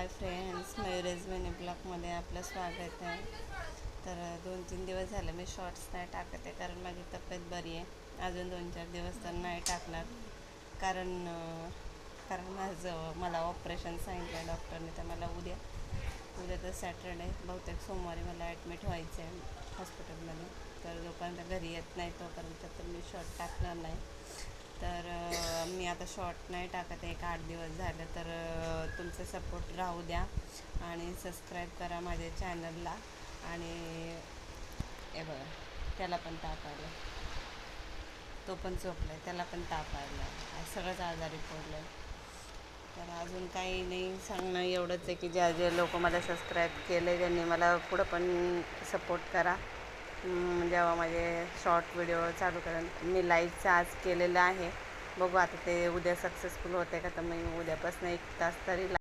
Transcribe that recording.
Hi friends मयुरेज mini ब्लॉकमध्ये आपलं स्वागत आहे. तर दोन तीन दिवस झाले मी शॉर्ट्स नाही टाकत आहे कारण माझी तब्येत बरी आहे. अजून दोन चार दिवस तर नाही टाकणार. कारण कारण माझं मला ऑपरेशन सांगितलं डॉक्टरने तर मला उद्या उद्या तर सॅटरडे बहुतेक सोमवारी मला ॲडमिट व्हायचं आहे हॉस्पिटलमध्ये तर जोपर्यंत घरी येत नाही तोपर्यंत तर मी शॉर्ट टाकणार नाही. तर आता शॉर्ट नाही टाकत आहे एक आठ दिवस झालं तर तुमचा सपोर्ट राहू द्या आणि सबस्क्राईब करा माझ्या चॅनलला आणि हे बघा त्याला पण ताप आला. तो पण झोपला आहे त्याला पण ताप आला. आहे सगळंच आजारी पडलं आहे तर अजून काही नाही सांगणं एवढंच आहे की ज्या जे लोक मला सबस्क्राईब केले त्यांनी मला पुढं पण सपोर्ट करा. जेव्हा माझे शॉर्ट व्हिडिओ चालू करेन. मी लाईव्हचं आज केलेलं आहे. बघू आता ते उद्या सक्सेसफुल होते का तर मी उद्यापासून एक तास तरी